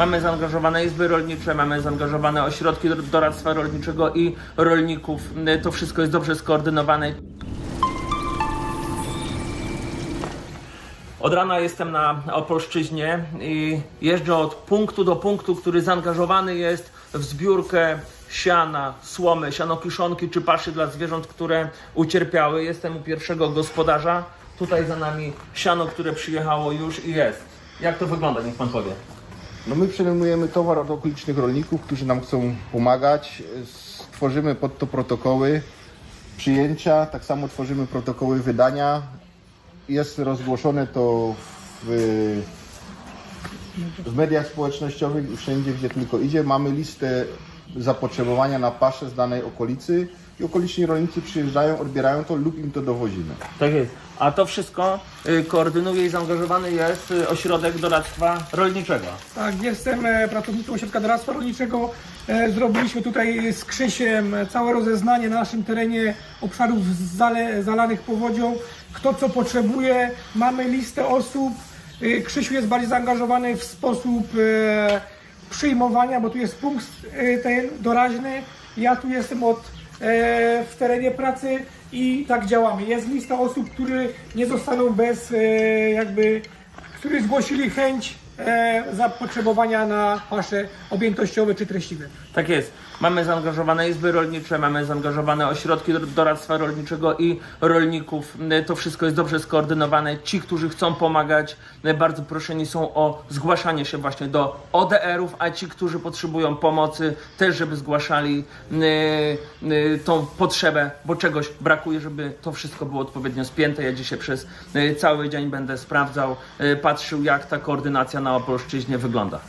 Mamy zaangażowane izby rolnicze, mamy zaangażowane ośrodki do- doradztwa rolniczego i rolników. To wszystko jest dobrze skoordynowane. Od rana jestem na Opolszczyźnie i jeżdżę od punktu do punktu, który zaangażowany jest w zbiórkę siana, słomy, sianokiszonki czy paszy dla zwierząt, które ucierpiały. Jestem u pierwszego gospodarza. Tutaj za nami siano, które przyjechało już i jest. Jak to wygląda? Niech pan powie. No my przejmujemy towar od okolicznych rolników, którzy nam chcą pomagać. Stworzymy pod to protokoły przyjęcia, tak samo tworzymy protokoły wydania. Jest rozgłoszone to w, w mediach społecznościowych i wszędzie, gdzie tylko idzie. Mamy listę zapotrzebowania na pasze z danej okolicy i okoliczni rolnicy przyjeżdżają, odbierają to lub im to dowozimy. Tak jest. A to wszystko y, koordynuje i zaangażowany jest y, ośrodek doradztwa rolniczego. Tak, jestem e, pracownikiem Ośrodka Doradztwa Rolniczego. E, Zrobiliśmy tutaj z Krzysiem całe rozeznanie na naszym terenie obszarów zale, zalanych powodzią. Kto co potrzebuje, mamy listę osób. E, Krzysiu jest bardziej zaangażowany w sposób e, przyjmowania, bo tu jest punkt e, ten doraźny. Ja tu jestem od, w terenie pracy i tak działamy. Jest lista osób, które nie zostaną bez e, jakby, którzy zgłosili chęć e, zapotrzebowania na pasze objętościowe czy treściwe. Tak jest. Mamy zaangażowane izby rolnicze, mamy zaangażowane ośrodki do- doradztwa rolniczego i rolników. To wszystko jest dobrze skoordynowane. Ci, którzy chcą pomagać, bardzo proszeni są o zgłaszanie się właśnie do ODR-ów, a ci, którzy potrzebują pomocy, też żeby zgłaszali y, y, tą potrzebę, bo czegoś brakuje, żeby to wszystko było odpowiednio spięte. Ja dzisiaj przez y, cały dzień będę sprawdzał, patrzył, jak ta koordynacja na Opolszczyźnie wygląda.